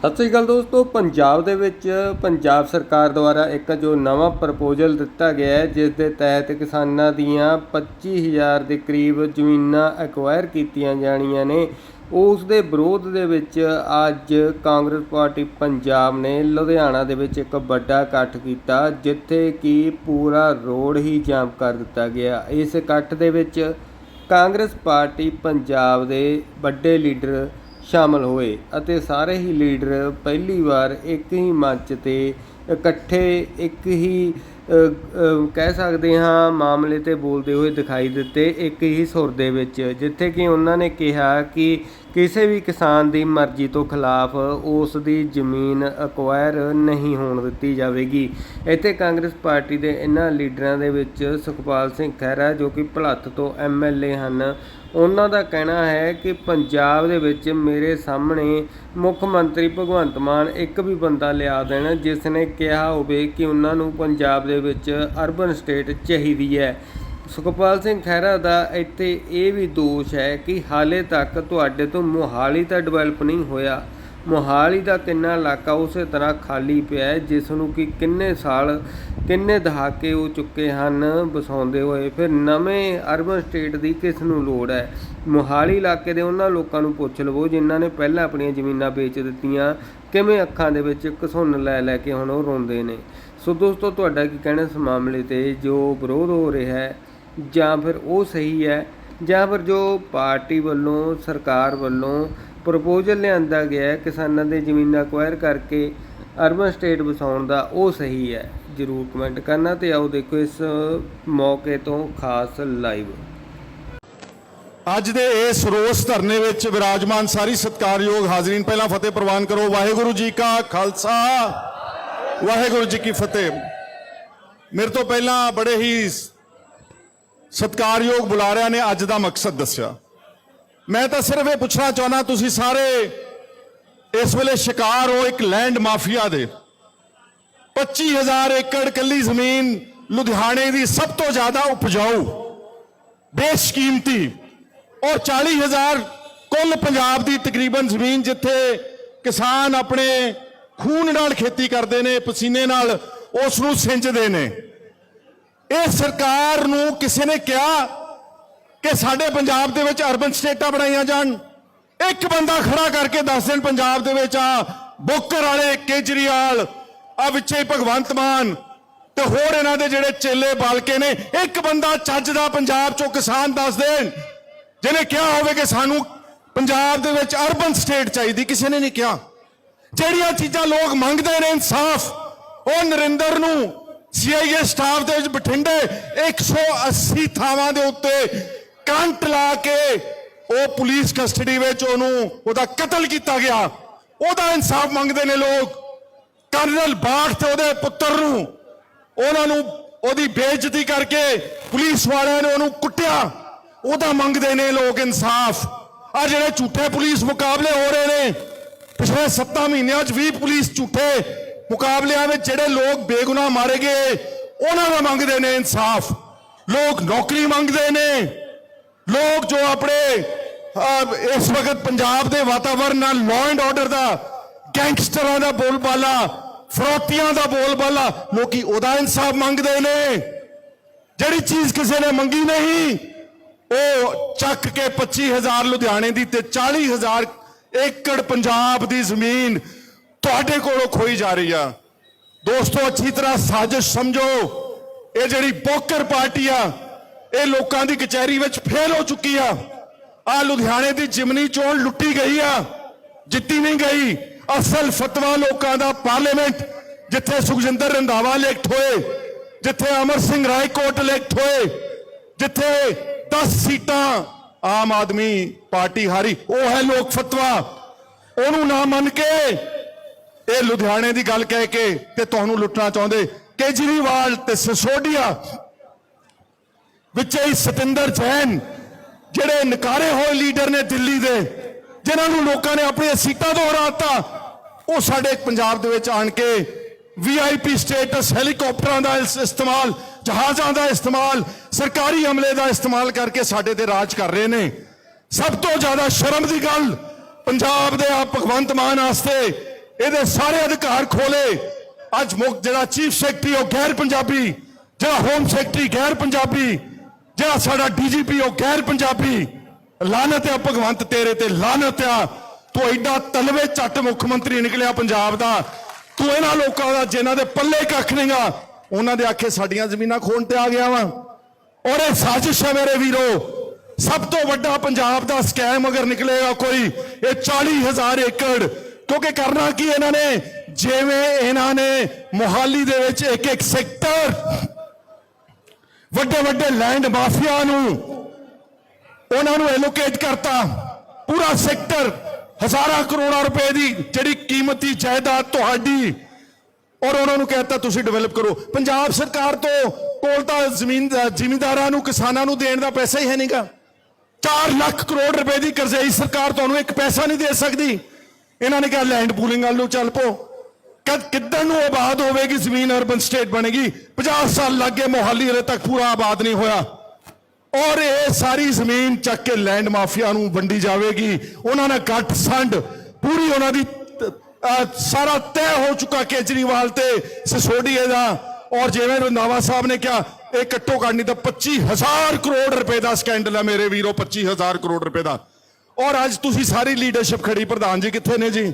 ਸਤਿ ਸ੍ਰੀ ਅਕਾਲ ਦੋਸਤੋ, ਪੰਜਾਬ ਦੇ ਵਿੱਚ ਪੰਜਾਬ ਸਰਕਾਰ ਦੁਆਰਾ ਇੱਕ ਜੋ ਨਵਾਂ ਪ੍ਰਪੋਜ਼ਲ ਦਿੱਤਾ ਗਿਆ ਹੈ, ਜਿਸ ਦੇ ਤਹਿਤ ਕਿਸਾਨਾਂ ਦੀਆਂ 25000 ਦੇ ਕਰੀਬ ਜ਼ਮੀਨਾਂ ਐਕਵਾਇਰ ਕੀਤੀਆਂ ਜਾਣੀਆਂ ਨੇ। ਉਸ ਦੇ ਵਿਰੋਧ ਦੇ ਵਿੱਚ ਅੱਜ ਕਾਂਗਰਸ ਪਾਰਟੀ ਪੰਜਾਬ ਨੇ ਲੁਧਿਆਣਾ ਦੇ ਵਿੱਚ ਇੱਕ ਵੱਡਾ ਇਕੱਠ ਕੀਤਾ, ਜਿੱਥੇ ਕਿ ਪੂਰਾ ਰੋਡ ਹੀ ਜਾਮ ਕਰ ਦਿੱਤਾ ਗਿਆ। ਇਸ ਇਕੱਠ ਦੇ ਵਿੱਚ ਕਾਂਗਰਸ ਪਾਰਟੀ ਪੰਜਾਬ ਦੇ ਵੱਡੇ ਲੀਡਰ ਸ਼ਾਮਲ ਹੋਏ ਅਤੇ ਸਾਰੇ ਹੀ ਲੀਡਰ ਪਹਿਲੀ ਵਾਰ ਇੱਕ ਹੀ ਮੰਚ ਤੇ ਇਕੱਠੇ ਇੱਕ ਹੀ ਕਹਿ ਸਕਦੇ ਹਾਂ, ਮਾਮਲੇ ਤੇ ਬੋਲਦੇ ਹੋਏ ਦਿਖਾਈ ਦਿੱਤੇ, ਇੱਕ ਹੀ ਸੁਰ ਦੇ ਵਿੱਚ, ਜਿੱਥੇ ਕਿ ਉਹਨਾਂ ਨੇ ਕਿਹਾ ਕਿ ਕਿਸੇ ਵੀ ਕਿਸਾਨ ਦੀ ਮਰਜ਼ੀ ਤੋਂ ਖਿਲਾਫ ਉਸ ਦੀ ਜ਼ਮੀਨ ਅਕਵਾਇਰ ਨਹੀਂ ਹੋਣ ਦਿੱਤੀ ਜਾਵੇਗੀ। ਇੱਥੇ ਕਾਂਗਰਸ ਪਾਰਟੀ ਦੇ ਇਹਨਾਂ ਲੀਡਰਾਂ ਦੇ ਵਿੱਚ ਸੁਖਪਾਲ ਸਿੰਘ ਖਹਿਰਾ ਜੋ ਕਿ ਭਲੱਥ ਤੋਂ ਐਮਐਲਏ ਹਨ, ਉਹਨਾਂ ਦਾ ਕਹਿਣਾ ਹੈ ਕਿ ਪੰਜਾਬ ਦੇ ਵਿੱਚ ਮੇਰੇ ਸਾਹਮਣੇ ਮੁੱਖ ਮੰਤਰੀ ਭਗਵੰਤ ਮਾਨ ਇੱਕ ਵੀ ਬੰਦਾ ਲਿਆ ਦੇਣ ਜਿਸ ਨੇ ਕਿਹਾ ਹੋਵੇ ਕਿ ਉਹਨਾਂ ਨੂੰ ਪੰਜਾਬ ਦੇ ਵਿੱਚ ਅਰਬਨ ਸਟੇਟ ਚਾਹੀਦੀ ਹੈ। ਸੁਖਪਾਲ ਸਿੰਘ ਖਹਿਰਾ ਦਾ ਇੱਥੇ ਇਹ ਵੀ ਦੋਸ਼ ਹੈ ਕਿ ਹਾਲੇ ਤੱਕ ਤੁਹਾਡੇ ਤੋਂ ਮੋਹਾਲੀ ਤਾਂ ਡਿਵੈਲਪ ਨਹੀਂ ਹੋਇਆ। ਮੋਹਾਲੀ ਦਾ ਕਿੰਨਾ ਇਲਾਕਾ ਉਸੇ ਤਰ੍ਹਾਂ ਖਾਲੀ ਪਿਆ ਹੈ, ਜਿਸ ਨੂੰ ਕਿ ਕਿੰਨੇ ਸਾਲ, ਕਿੰਨੇ ਦਹਾਕੇ ਹੋ ਚੁੱਕੇ ਹਨ ਵਸਾਉਂਦੇ ਹੋਏ। ਫਿਰ ਨਵੇਂ ਅਰਬਨ ਸਟੇਟ ਦੀ ਕਿਸ ਨੂੰ ਲੋੜ ਹੈ? ਮੋਹਾਲੀ ਇਲਾਕੇ ਦੇ ਉਹਨਾਂ ਲੋਕਾਂ ਨੂੰ ਪੁੱਛ ਲਵੋ ਜਿਨ੍ਹਾਂ ਨੇ ਪਹਿਲਾਂ ਆਪਣੀਆਂ ਜ਼ਮੀਨਾਂ ਵੇਚ ਦਿੱਤੀਆਂ। ਕਿਵੇਂ ਅੱਖਾਂ ਦੇ ਵਿੱਚ ਘਸੁੰਨ ਲੈ ਲੈ ਕੇ ਹੁਣ ਉਹ ਰੋਂਦੇ ਨੇ? ਸੋ ਦੋਸਤੋ, ਤੁਹਾਡਾ ਕੀ ਕਹਿਣਾ ਇਸ ਮਾਮਲੇ ਤੇ ਜੋ ਵਿਰੋਧ ਹੋ ਰਿਹਾ ਹੈ ਜਾਂ ਫਿਰ ਉਹ ਸਹੀ ਹੈ, ਜਾਂ ਫਿਰ ਜੋ ਪਾਰਟੀ ਵੱਲੋਂ, ਸਰਕਾਰ ਵੱਲੋਂ ਪ੍ਰਪੋਜ਼ਲ ਲਿਆਂਦਾ ਗਿਆ ਕਿਸਾਨਾਂ ਦੇ ਜ਼ਮੀਨਾਂ ਅਕਵਾਇਰ ਕਰਕੇ ਅਰਬਨ ਸਟੇਟ ਵਸਾਉਣ ਦਾ, ਉਹ ਸਹੀ ਹੈ। ਜਰੂਰ ਕਮੈਂਟ ਕਰਨਾ ਤੇ ਆਓ ਦੇਖੋ ਇਸ ਮੌਕੇ ਤੋਂ ਖਾਸ ਲਾਈਵ ਅੱਜ ਦੇ ਇਸ ਰੋਸ ਧਰਨੇ ਵਿੱਚ ਵਿਰਾਜਮਾਨ ਸਾਰੀ ਸਤਿਕਾਰਯੋਗ ਹਾਜ਼ਰੀਨ, ਪਹਿਲਾਂ ਫਤਿਹ ਪ੍ਰਵਾਨ ਕਰੋ। ਵਾਹਿਗੁਰੂ ਜੀ ਕਾ ਖਾਲਸਾ। ਵਾਹਿਗੁਰੂ ਜੀ ਕੀ ਫਤਿਹ। ਮੇਰੇ ਤੋਂ ਪਹਿਲਾਂ ਬੜੇ ਹੀ ਸਤਿਕਾਰਯੋਗ ਬੁਲਾਰਿਆਂ ਨੇ ਅੱਜ ਦਾ ਮਕਸਦ ਦੱਸਿਆ। ਮੈਂ ਤਾਂ ਸਿਰਫ ਇਹ ਪੁੱਛਣਾ ਚਾਹੁੰਦਾ, ਤੁਸੀਂ ਸਾਰੇ ਇਸ ਵੇਲੇ ਸ਼ਿਕਾਰ ਹੋ ਇੱਕ ਲੈਂਡ ਮਾਫੀਆ ਦੇ। 25000 ਏਕੜ ਕੱਲੀ ਜ਼ਮੀਨ ਲੁਧਿਆਣੇ ਦੀ ਸਭ ਤੋਂ ਜ਼ਿਆਦਾ ਉਪਜਾਊ, ਬੇਸ਼ਕੀਮਤੀ ਔਰ 40000 ਕੁੱਲ ਪੰਜਾਬ ਦੀ ਤਕਰੀਬਨ ਜ਼ਮੀਨ ਜਿੱਥੇ ਕਿਸਾਨ ਆਪਣੇ ਖੂਨ ਨਾਲ ਖੇਤੀ ਕਰਦੇ ਨੇ, ਪਸੀਨੇ ਨਾਲ ਉਸ ਨੂੰ ਸਿੰਚਦੇ ਨੇ। ਇਹ ਸਰਕਾਰ ਨੂੰ ਕਿਸੇ ਨੇ ਕਿਹਾ ਕਿ ਸਾਡੇ ਪੰਜਾਬ ਦੇ ਵਿੱਚ ਅਰਬਨ ਸਟੇਟਾਂ ਬਣਾਈਆਂ ਜਾਣ। ਇੱਕ ਬੰਦਾ ਖੜਾ ਕਰਕੇ ਦੱਸ ਦੇਣ ਪੰਜਾਬ ਦੇ ਵਿੱਚ ਆ, ਬੁੱਕਰ ਵਾਲੇ ਕੇਜਰੀਵਾਲ, ਆ ਵਿੱਚੇ ਹੀ ਭਗਵੰਤ ਮਾਨ ਤੇ ਹੋਰ ਇਹਨਾਂ ਦੇ ਜਿਹੜੇ ਚੇਲੇ ਬਾਲਕੇ ਨੇ, ਇੱਕ ਬੰਦਾ ਚੱਜ ਦਾ ਪੰਜਾਬ ਚੋਂ ਕਿਸਾਨ ਦੱਸ ਦੇਣ, ਜਿਹਨੇ ਕਿਹਾ ਹੋਵੇ ਕਿ ਸਾਨੂੰ ਪੰਜਾਬ ਦੇ ਵਿੱਚ ਅਰਬਨ ਸਟੇਟ ਚਾਹੀਦੀ, ਕਿਸੇ ਨੇ ਨਹੀਂ ਕਿਹਾ। ਜਿਹੜੀਆਂ ਚੀਜ਼ਾਂ ਲੋਕ ਮੰਗਦੇ ਨੇ ਇਨਸਾਫ, ਉਹ ਨਰਿੰਦਰ ਨੂੰ ਸੀਆਈਏ ਸਟਾਫ ਦੇ ਵਿੱਚ ਬਠਿੰਡੇ 180 ਥਾਵਾਂ ਦੇ ਉੱਤੇ ਕੰਟ ਲਾ ਕੇ ਉਹ ਪੁਲਿਸ ਕਸਟਡੀ ਵਿੱਚ ਉਹਨੂੰ ਉਹਦਾ ਕਤਲ ਕੀਤਾ ਗਿਆ। ਉਹਦਾ ਇਨਸਾਫ ਮੰਗਦੇ ਨੇ ਲੋਕ। ਕਰਨਲ ਬਾਠ ਤੇ ਉਹਦੇ ਪੁੱਤਰ ਨੂੰ ਉਹਨਾਂ ਨੂੰ ਉਹਦੀ ਬੇਇੱਜ਼ਤੀ ਕਰਕੇ ਪੁਲਿਸ ਵਾਲਿਆਂ ਨੇ ਉਹਨੂੰ ਕੁੱਟਿਆ। ਉਹਦਾ ਮੰਗਦੇ ਨੇ ਲੋਕ ਇਨਸਾਫ। ਆ ਜਿਹੜੇ ਝੂਠੇ ਪੁਲਿਸ ਮੁਕਾਬਲੇ ਹੋ ਰਹੇ ਨੇ, ਪਿਛਲੇ 7 ਮਹੀਨਿਆਂ 'ਚ 20 ਪੁਲਿਸ ਝੂਠੇ ਮੁਕਾਬਲਿਆਂ ਵਿੱਚ ਜਿਹੜੇ ਲੋਕ ਬੇਗੁਨਾਹ ਮਾਰੇ ਗਏ ਉਹਨਾਂ ਦਾ ਮੰਗਦੇ ਨੇ ਇਨਸਾਫ। ਲੋਕ ਨੌਕਰੀ ਮੰਗਦੇ ਨੇ। ਲੋਕ ਜੋ ਆਪਣੇ ਇਸ ਵਕਤ ਪੰਜਾਬ ਦੇ ਵਾਤਾਵਰਣ ਨਾਲ ਲਾਅ ਐਂਡ ਆਰਡਰ ਦਾ ਗੈਂਗਸਟਰਾਂ ਦਾ ਬੋਲਬਾਲਾ, ਫਰੋਤੀਆਂ ਦਾ ਬੋਲਬਾਲਾ, ਲੋਕੀ ਉਹਦਾ ਇਨਸਾਫ ਮੰਗਦੇ ਨੇ। ਜਿਹੜੀ ਚੀਜ਼ ਕਿਸੇ ਨੇ ਮੰਗੀ ਨਹੀਂ, ਉਹ ਚੱਕ ਕੇ 25000 ਲੁਧਿਆਣੇ ਦੀ ਤੇ 40000 ਏਕੜ ਪੰਜਾਬ ਦੀ ਜ਼ਮੀਨ ਤੁਹਾਡੇ ਕੋਲੋਂ ਖੋਈ ਜਾ ਰਹੀ ਆ। ਦੋਸਤੋ, ਅੱਛੀ ਤਰ੍ਹਾਂ ਸਾਜ਼ਿਸ਼ ਸਮਝੋ। ਇਹ ਜਿਹੜੀ ਬੋਕਰ ਪਾਰਟੀ ਆ, ਇਹ ਲੋਕਾਂ ਦੀ ਕਚਹਿਰੀ ਵਿੱਚ ਫੇਲ ਹੋ ਚੁੱਕੀ ਆ। ਆ ਲੁਧਿਆਣੇ ਦੀ ਜਿਮਨੀ ਚੋਣ ਲੁੱਟੀ ਗਈ ਆ, ਜਿੱਤੀ ਨਹੀਂ ਗਈ। ਅਸਲ ਫਤਵਾ ਲੋਕਾਂ ਦਾ ਪਾਰਲੀਮੈਂਟ, ਜਿੱਥੇ ਸੁਖਜਿੰਦਰ ਰੰਧਾਵਾ ਇਲੈਕਟ ਹੋਏ, ਜਿੱਥੇ ਅਮਰ ਸਿੰਘ ਰਾਏਕੋਟ ਇਲੈਕਟ ਹੋਏ, ਜਿੱਥੇ 10 ਸੀਟਾਂ ਆਮ ਆਦਮੀ ਪਾਰਟੀ ਹਾਰੀ। ਉਹ ਹੈ ਲੋਕ ਫਤਵਾ। ਉਹਨੂੰ ਨਾ ਮੰਨ ਕੇ ਇਹ ਲੁਧਿਆਣੇ ਦੀ ਗੱਲ ਕਹਿ ਕੇ ਤੇ ਤੁਹਾਨੂੰ ਲੁੱਟਣਾ ਚਾਹੁੰਦੇ। ਕੇਜਰੀਵਾਲ ਤੇ ਸਸੋਡੀਆ ਵਿੱਚ ਹੀ ਸਤਿੰਦਰ ਜੈਨ, ਜਿਹੜੇ ਨਕਾਰੇ ਹੋਏ ਲੀਡਰ ਨੇ ਦਿੱਲੀ ਦੇ, ਜਿਨ੍ਹਾਂ ਨੂੰ ਲੋਕਾਂ ਨੇ ਆਪਣੀਆਂ ਸੀਟਾਂ ਤੋਂ ਹਰਾਤਾ ਉਹ ਸਾਡੇ ਪੰਜਾਬ ਦੇ ਵਿੱਚ ਆਣ ਕੇ ਵੀਆਈਪੀ ਸਟੇਟਸ ਹੈਲੀਕਾਪਟਰਾਂ ਦਾ ਇਸਤੇਮਾਲ, ਜਹਾਜ਼ਾਂ ਦਾ ਇਸਤੇਮਾਲ, ਸਰਕਾਰੀ ਅਮਲੇ ਦਾ ਇਸਤੇਮਾਲ ਕਰਕੇ ਸਾਡੇ ਤੇ ਰਾਜ ਕਰ ਰਹੇ ਨੇ। ਸਭ ਤੋਂ ਜ਼ਿਆਦਾ ਸ਼ਰਮ ਦੀ ਗੱਲ ਪੰਜਾਬ ਦੇ ਆ ਭਗਵੰਤ ਮਾਨ ਵਾਸਤੇ ਇਹਦੇ ਸਾਰੇ ਅਧਿਕਾਰ ਖੋਲੇ। ਅੱਜ ਮੁੱਖ ਜਿਹੜਾ ਚੀਫ ਸੈਕਟਰੀ ਉਹ ਗੈਰ ਪੰਜਾਬੀ, ਜਿਹੜਾ ਹੋਮ ਸੈਕਟਰੀ ਗੈਰ ਪੰਜਾਬੀ, ਜਿਹੜਾ ਸਾਡਾ ਡੀਜੀਪੀ ਉਹ ਗੈਰ ਪੰਜਾਬੀ। ਲਾਨਤ ਆ ਭਗਵੰਤ, ਤੇਰੇ ਤੇ ਲਾਨਤ ਆ। ਤੂੰ ਐਡਾ ਤਲਵੇ ਚੱਟ ਮੁੱਖ ਮੰਤਰੀ ਨਿਕਲਿਆ ਪੰਜਾਬ ਦਾ। ਤੂੰ ਇਹਨਾਂ ਲੋਕਾਂ ਦਾ ਜਿਨ੍ਹਾਂ ਦੇ ਪੱਲੇ ਕੱਖ ਨਹੀਂਗਾ, ਉਹਨਾਂ ਦੇ ਆਖੇ ਸਾਡੀਆਂ ਜ਼ਮੀਨਾਂ ਖੋਣ ਤੇ ਆ ਗਿਆ ਵਾ। ਔਰ ਇਹ ਸਾਜ਼ਿਸ਼ ਹੈ ਮੇਰੇ ਵੀਰੋ, ਸਭ ਤੋਂ ਵੱਡਾ ਪੰਜਾਬ ਦਾ ਸਕੈਮ ਅਗਰ ਨਿਕਲੇਗਾ ਕੋਈ, ਇਹ 40000 ਏਕੜ ਕਿਉਂਕਿ ਕਰਨਾ ਕੀ ਇਹਨਾਂ ਨੇ? ਜਿਵੇਂ ਇਹਨਾਂ ਨੇ ਮੋਹਾਲੀ ਦੇ ਵਿੱਚ ਇੱਕ ਇੱਕ ਸੈਕਟਰ ਵੱਡੇ ਵੱਡੇ ਲੈਂਡ ਮਾਫੀਆ ਨੂੰ ਉਹਨਾਂ ਨੂੰ ਐਲੋਕੇਟ ਕਰਤਾ। ਪੂਰਾ ਸੈਕਟਰ ਹਜ਼ਾਰਾਂ ਕਰੋੜਾਂ ਰੁਪਏ ਦੀ ਜਿਹੜੀ ਕੀਮਤੀ ਜਾਇਦਾਦ ਤੁਹਾਡੀ ਔਰ ਉਹਨਾਂ ਨੂੰ ਕਹਿਤਾ, ਤੁਸੀਂ ਡਿਵੈਲਪ ਕਰੋ। ਪੰਜਾਬ ਸਰਕਾਰ ਤੋਂ ਕੋਲ ਤਾਂ ਜ਼ਮੀਨ, ਜ਼ਿਮੀਂਦਾਰਾਂ ਨੂੰ, ਕਿਸਾਨਾਂ ਨੂੰ ਦੇਣ ਦਾ ਪੈਸਾ ਹੀ ਹੈ ਨਹੀਂਗਾ 4 ਲੱਖ ਕਰੋੜ ਰੁਪਏ ਦੀ ਕਰਜ਼ਾਈ ਸਰਕਾਰ ਤੁਹਾਨੂੰ ਇੱਕ ਪੈਸਾ ਨਹੀਂ ਦੇ ਸਕਦੀ। ਇਹਨਾਂ ਨੇ ਕਿਹਾ ਲੈਂਡ ਪੂਲਿੰਗ ਵੱਲ ਨੂੰ ਚੱਲ ਪੋ। ਕਦ ਕਿੱਦਣ ਨੂੰ ਆਬਾਦ ਹੋਵੇਗੀ ਜ਼ਮੀਨ ਅਰਬਨ ਸਟੇਟ ਬਣੇਗੀ? 50 ਸਾਲ ਲੱਗ ਗਏ ਮੋਹਾਲੀ ਹਲੇ ਤੱਕ ਪੂਰਾ ਆਬਾਦ ਨਹੀਂ ਹੋਇਆ। ਔਰ ਇਹ ਸਾਰੀ ਜ਼ਮੀਨ ਚੱਕ ਕੇ ਲੈਂਡ ਮਾਫੀਆ ਨੂੰ ਵੰਡੀ ਜਾਵੇਗੀ। ਉਹਨਾਂ ਨਾਲ ਗੱਠ ਸੰਡ ਪੂਰੀ ਉਹਨਾਂ ਦੀ ਸਾਰਾ ਤੈਅ ਹੋ ਚੁੱਕਾ ਕੇਜਰੀਵਾਲ ਤੇ ਸਿਸੋਡੀਏ ਦਾ। ਔਰ ਜਿਵੇਂ ਰੰਦਾਵਾ ਸਾਹਿਬ ਨੇ ਕਿਹਾ, ਇਹ ਘੱਟੋ ਘੱਟ ਨਹੀਂ ਤਾਂ 25000 ਕਰੋੜ ਰੁਪਏ ਦਾ ਸਕੈਂਡਲ ਹੈ ਮੇਰੇ ਵੀਰੋ 25000 ਕਰੋੜ ਰੁਪਏ ਦਾ। ਔਰ ਅੱਜ ਤੁਸੀਂ ਸਾਰੀ ਲੀਡਰਸ਼ਿਪ ਖੜੀ, ਪ੍ਰਧਾਨ ਜੀ ਕਿੱਥੇ ਨੇ ਜੀ?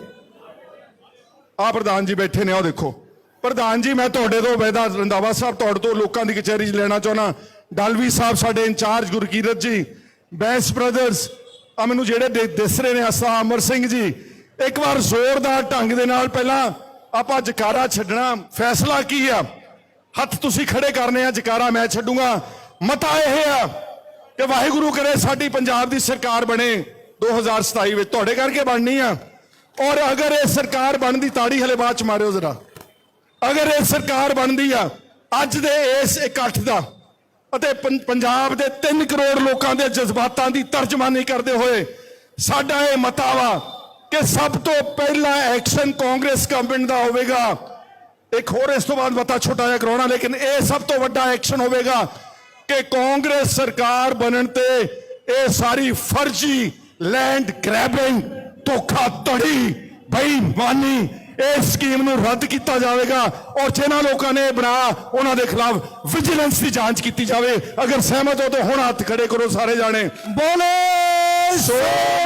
ਆ ਪ੍ਰਧਾਨ ਜੀ ਬੈਠੇ ਨੇ ਉਹ ਦੇਖੋ। ਪ੍ਰਧਾਨ ਜੀ, ਮੈਂ ਤੁਹਾਡੇ ਤੋਂ ਵੈਦਾ ਰੰਦਾਵਾ ਸਾਹਿਬ, ਤੁਹਾਡੇ ਤੋਂ ਲੋਕਾਂ ਦੀ ਕਚਹਿਰੀ 'ਚ ਲੈਣਾ ਚਾਹੁੰਦਾ। ਡਾਲਵੀ ਸਾਹਿਬ ਸਾਡੇ ਇੰਚਾਰਜ ਗੁਰਕੀਰਤ ਜੀ, ਬੈਸ ਬ੍ਰਦਰਸ ਆ ਮੈਨੂੰ ਜਿਹੜੇ ਦਿ- ਦਿਸ ਰਹੇ ਨੇ, ਅਸਾ ਅਮਰ ਸਿੰਘ ਜੀ, ਇੱਕ ਵਾਰ ਜ਼ੋਰਦਾਰ ਢੰਗ ਦੇ ਨਾਲ ਪਹਿਲਾਂ ਆਪਾਂ ਜਕਾਰਾ ਛੱਡਣਾ। ਫੈਸਲਾ ਕੀ ਆ? ਹੱਥ ਤੁਸੀਂ ਖੜੇ ਕਰਨੇ ਆ, ਜਕਾਰਾ ਮੈਂ ਛੱਡੂਗਾ। ਮਤਾ ਇਹ ਆ ਕਿ ਵਾਹਿਗੁਰੂ ਕਰੇ ਸਾਡੀ ਪੰਜਾਬ ਦੀ ਸਰਕਾਰ ਬਣੇ। 2027 ਵਿੱਚ ਤੁਹਾਡੇ ਕਰਕੇ ਬਣਨੀ ਆ। ਔਰ ਅਗਰ ਇਹ ਸਰਕਾਰ ਬਣਦੀ, ਤਾੜੀ ਹਲੇ ਬਾਅਦ ਚ ਮਾਰਿਓ ਜ਼ਰਾ। ਅਗਰ ਇਹ ਸਰਕਾਰ ਬਣਦੀ ਆ, ਅੱਜ ਦੇ ਇਸ ਇਕੱਠ ਦਾ ਅਤੇ ਪੰ- ਪੰਜਾਬ ਦੇ 3 ਕਰੋੜ ਲੋਕਾਂ ਦੇ ਜਜ਼ਬਾਤਾਂ ਦੀ ਤਰਜਮਾਨੀ ਕਰਦੇ ਹੋਏ ਸਾਡਾ ਇਹ ਮਤਾ ਵਾ ਕਿ ਸਭ ਤੋਂ ਪਹਿਲਾ ਐਕਸ਼ਨ ਕਾਂਗਰਸ ਗਵਰਨਮੈਂਟ ਦਾ ਹੋਵੇਗਾ। ਇੱਕ ਹੋਰ ਇਸ ਤੋਂ ਬਾਅਦ ਮਤਾ ਛੋਟਾ ਜਿਹਾ ਕਰਾਉਣਾ, ਲੇਕਿਨ ਇਹ ਸਭ ਤੋਂ ਵੱਡਾ ਐਕਸ਼ਨ ਹੋਵੇਗਾ ਕਿ ਕਾਂਗਰਸ ਸਰਕਾਰ ਬਣਨ ਤੇ ਇਹ ਸਾਰੀ ਫਰਜ਼ੀ ਲੈਂਡ ਗ੍ਰੈਬਿੰਗ ਧੋਖਾਧੜੀ ਬੇਈਮਾਨੀ ਇਸ ਸਕੀਮ ਨੂੰ ਰੱਦ ਕੀਤਾ ਜਾਵੇਗਾ ਔਰ ਜਿਨ੍ਹਾਂ ਲੋਕਾਂ ਨੇ ਇਹ ਬਣਾ ਉਹਨਾਂ ਦੇ ਖਿਲਾਫ ਵਿਜੀਲੈਂਸ ਦੀ ਜਾਂਚ ਕੀਤੀ ਜਾਵੇ ਅਗਰ ਸਹਿਮਤ ਹੋ ਤਾਂ ਹੁਣ ਹੱਥ ਖੜੇ ਕਰੋ ਸਾਰੇ ਜਾਣੇ ਬੋਲੇ ਸੋ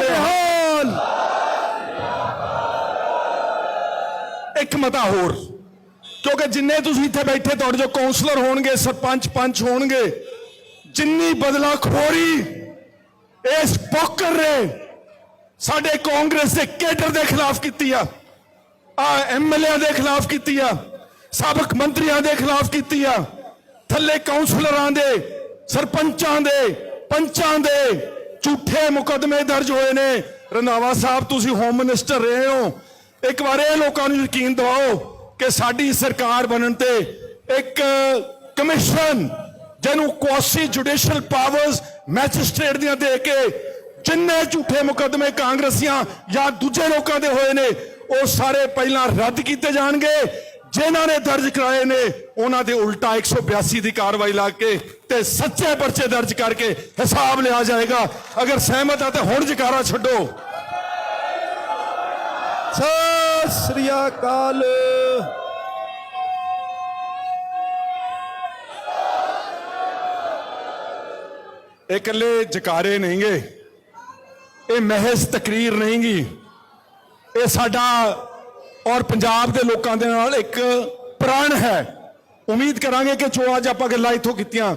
ਨਿਹਾਲ ਇੱਕ ਮਤਾ ਹੋਰ ਕਿਉਂਕਿ ਜਿੰਨੇ ਤੁਸੀਂ ਇੱਥੇ ਬੈਠੇ ਤੁਹਾਡੇ ਜੋ ਕਾਉਂਸਲਰ ਹੋਣਗੇ ਸਰਪੰਚ ਪੰਚ ਹੋਣਗੇ ਜਿੰਨੀ ਬਦਲਾਖੋਰੀ ਇਸ ਪੋਕਰ ਨੇ ਸਾਡੇ ਕਾਂਗਰਸ ਦੇ ਕੇਡਰ ਦੇ ਖਿਲਾਫ ਕੀਤੀ ਆ ਆ ਐਮਐਲਏ ਦੇ ਖਿਲਾਫ ਕੀਤੀ ਆ, ਸਾਬਕ ਮੰਤਰੀਆਂ ਦੇ ਖਿਲਾਫ ਕੀਤੀ ਆ, ਥੱਲੇ ਕਾਉਂਸਲਰਾਂ ਦੇ, ਸਰਪੰਚਾਂ ਦੇ, ਪੰਚਾਂ ਦੇ ਝੂਠੇ ਮੁਕਦਮੇ ਦਰਜ ਹੋਏ ਨੇ। ਰੰਧਾਵਾ ਸਾਹਿਬ, ਤੁਸੀਂ ਹੋਮ ਮਿਨਿਸਟਰ ਰਹੇ ਹੋ। ਇੱਕ ਵਾਰ ਇਹ ਲੋਕਾਂ ਨੂੰ ਯਕੀਨ ਦਿਵਾਓ ਕਿ ਸਾਡੀ ਸਰਕਾਰ ਬਣਨ ਤੇ ਇੱਕ ਕਮਿਸ਼ਨ, ਜਿਹਨੂੰ ਕੁਆਸੀ ਜੁਡੀਸ਼ੀਅਲ ਪਾਵਰਸ ਮੈਜਿਸਟ੍ਰੇਟ ਦੀਆਂ ਦੇ ਕੇ ਜਿੰਨੇ ਝੂਠੇ ਮੁਕੱਦਮੇ ਕਾਂਗਰਸੀਆਂ ਜਾਂ ਦੂਜੇ ਲੋਕਾਂ ਦੇ ਹੋਏ ਨੇ, ਉਹ ਸਾਰੇ ਪਹਿਲਾਂ ਰੱਦ ਕੀਤੇ ਜਾਣਗੇ। ਜਿਨ੍ਹਾਂ ਨੇ ਦਰਜ ਕਰਾਏ ਨੇ, ਉਹਨਾਂ ਦੇ ਉਲਟਾ 182 ਦੀ ਕਾਰਵਾਈ ਲਾ ਕੇ ਤੇ ਸੱਚੇ ਪਰਚੇ ਦਰਜ ਕਰਕੇ ਹਿਸਾਬ ਲਿਆ ਜਾਏਗਾ। ਅਗਰ ਸਹਿਮਤ ਆ ਤਾਂ ਹੁਣ ਜਕਾਰਾ ਛੱਡੋ। ਸਤਿ ਸ੍ਰੀ ਅਕਾਲ। ਇਹ ਇਕੱਲੇ ਜਕਾਰੇ ਨਹੀਂਗੇ ਇਹ ਮਹਿਜ਼ ਤਕਰੀਰ ਨਹੀਂਗੀ ਇਹ ਸਾਡਾ ਔਰ ਪੰਜਾਬ ਦੇ ਲੋਕਾਂ ਦੇ ਨਾਲ ਇੱਕ ਪ੍ਰਣ ਹੈ ਉਮੀਦ ਕਰਾਂਗੇ ਕਿ ਜੋ ਅੱਜ ਆਪਾਂ ਗੱਲਾਂ ਇੱਥੋਂ ਕੀਤੀਆਂ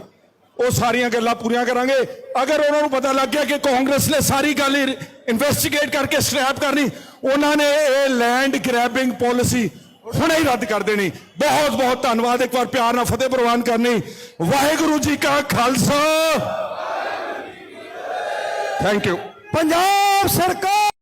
ਉਹ ਸਾਰੀਆਂ ਗੱਲਾਂ ਪੂਰੀਆਂ ਕਰਾਂਗੇ ਅਗਰ ਉਹਨਾਂ ਨੂੰ ਪਤਾ ਲੱਗ ਗਿਆ ਕਿ ਕਾਂਗਰਸ ਨੇ ਸਾਰੀ ਗੱਲ ਇਨਵੈਸਟੀਗੇਟ ਕਰਕੇ ਸਕ੍ਰੈਪ ਕਰਨੀ ਉਹਨਾਂ ਨੇ ਇਹ ਲੈਂਡ ਗ੍ਰੈਬਿੰਗ ਪਾਲਿਸੀ ਹੁਣੇ ਹੀ ਰੱਦ ਕਰ ਦੇਣੀ ਬਹੁਤ ਬਹੁਤ ਧੰਨਵਾਦ ਇੱਕ ਵਾਰ ਪਿਆਰ ਨਾਲ ਫਤਿਹ ਪ੍ਰਵਾਨ ਕਰਨੀ ਵਾਹਿਗੁਰੂ ਜੀ ਕਾ ਖਾਲਸਾ ਥੈਂਕ ਯੂ ਪੰਜਾਬ ਸਰਕਾਰ